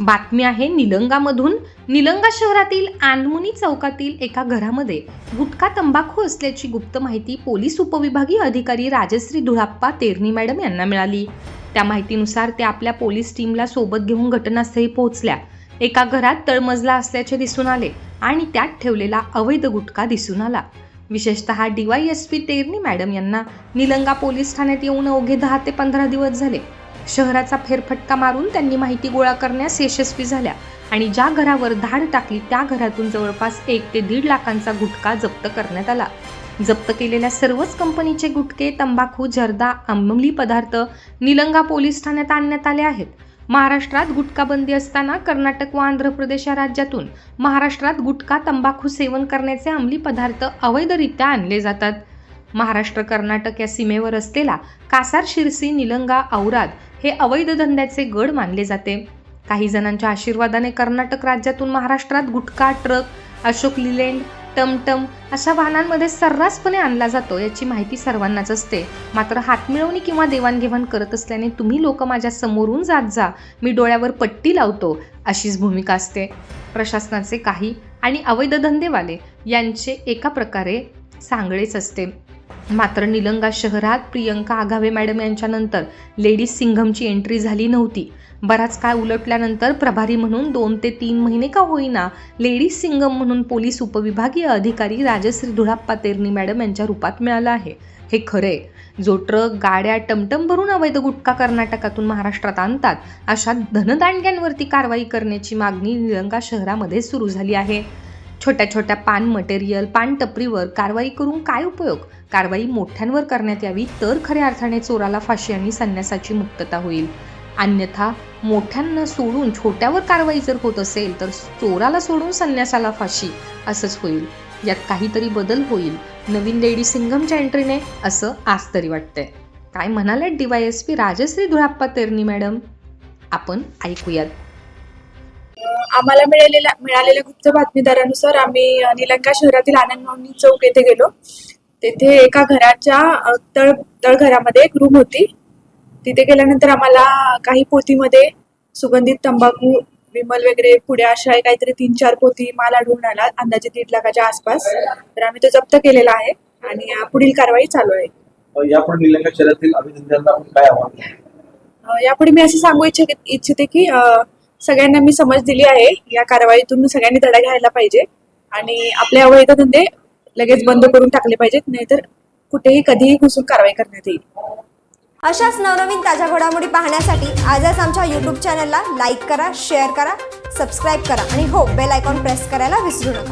बातमी आहे निलंगामधून. निलंगा शहरातील आंदमुनी चौकातील एका घरामध्ये गुटखा तंबाखू असल्याची गुप्त माहिती पोलीस उपविभागीय अधिकारी राजश्री धुळाप्पा तेरणी मॅडम यांना मिळाली. त्या माहितीनुसार ते आपल्या पोलीस टीमला सोबत घेऊन घटनास्थळी पोहोचल्या. एका घरात तळमजला असल्याचे दिसून आले आणि त्यात ठेवलेला अवैध गुटखा दिसून आला. विशेषतः डीवायएसपी तेरणी मॅडम यांना निलंगा पोलीस ठाण्यात येऊन अवघे दहा ते पंधरा दिवस झाले. शहराचा फेरफटका मारून त्यांनी माहिती गोळा करण्यास यशस्वी झाल्या आणि ज्या घरावर धाड टाकली त्या घरातून जवळपास एक ते दीड लाखांचा गुटखा जप्त करण्यात आला. जप्त केलेल्या सर्वच कंपनीचे गुटखे तंबाखू जर्दा अंमली पदार्थ निलंगा पोलीस ठाण्यात आणण्यात आले आहेत. महाराष्ट्रात गुटखा बंदी असताना कर्नाटक व आंध्र प्रदेश या राज्यातून महाराष्ट्रात गुटखा तंबाखू सेवन करण्याचे अंमली पदार्थ अवैधरित्या आणले जातात. महाराष्ट्र कर्नाटक या सीमेवर असलेला कासार शिरसी निलंगा औराद हे अवैध धंद्याचे गड मानले जाते. काही जणांच्या आशीर्वादाने कर्नाटक राज्यातून महाराष्ट्रात गुटखा ट्रक अशोक लिलेंड टमटम अशा वाहनांमध्ये सर्रासपणे आणला जातो याची माहिती सर्वांनाच असते. मात्र हातमिळवणी किंवा देवाणघेवाण करत असल्याने तुम्ही लोक माझ्या समोरून जात जा मी डोळ्यावर पट्टी लावतो अशीच भूमिका असते. प्रशासनाचे काही आणि अवैध धंदेवाले यांचे एका प्रकारे सांगळेच असते. मात्र निलंगा शहरात प्रियंका आघावे मॅडम यांच्यानंतर लेडीज सिंघमची एंट्री झाली नव्हती. बराच काळ उलटल्यानंतर प्रभारी म्हणून दोन ते तीन महिने का होईना लेडीज सिंगम म्हणून पोलीस उपविभागीय अधिकारी राजश्री धुळाप्पा तेरणी मॅडम यांच्या रूपात मिळालं आहे. हे खरे. जो ट्रक गाड्या टमटम भरून अवैध गुटखा कर्नाटकातून महाराष्ट्रात आणतात अशा धनदांडग्यांवरती कारवाई करण्याची मागणी निलंगा शहरामध्ये सुरू झाली आहे. छोट्या छोट्या पान मटेरियल पान टपरीवर कारवाई करून काय उपयोग? कारवाई मोठ्यांवर करण्यात यावी तर खऱ्या अर्थाने चोराला फाशी आणि संन्यासाची मुक्तता होईल. अन्यथा मोठ्यांना सोडून छोट्यावर कारवाई जर होत असेल तर चोराला सोडून संन्यासाला फाशी असंच होईल. यात काहीतरी बदल होईल. नवीन लेडी सिंघमच्या एंट्रीने असं आज तरी वाटतंय. काय म्हणाले डीवायएसपी राजश्री धुळाप्पा तेरणी मॅडम आपण ऐकूयात. आम्हाला मिळालेल्या मिळालेल्या गुप्त बातमीदारानुसार आम्ही अ, निलंगा शहरातील आनंद चौक येथे गेलो. तेथे एका घराच्या तळ तळघरामध्ये एक रूम होती. तिथे गेल्यानंतर आम्हाला काही पोतीमध्ये सुगंधित तंबाखू विमल वगैरे पुढे अशा काहीतरी तीन चार पोती माल आढळून आला अंदाजे दीड लाखाच्या आसपास. तर आम्ही तो जप्त केलेला आहे आणि पुढील कारवाई चालू आहे. यापुढे निलंगा शहरातील अभिनंदनांना आपण काय आव्हान द्याल? अ, यापुढे मी असं सांगू इच्छित इच्छिते की सगळ्यांना मी समज दिली आहे. या कारवाईतून सगळ्यांनी धडा घ्यायला पाहिजे. आणि आपले अवैध धंदे लगेच बंद करून टाकले पाहिजेत नाहीतर कुठेही कधीही घुसून कारवाई करण्यात येईल. अशाच नवनवीन ताज्या घडामोडी पाहण्यासाठी आजच आमच्या यूट्यूब चॅनलला लाईक करा शेअर करा सबस्क्राईब करा आणि हो बेल आयकॉन प्रेस करायला विसरू नका.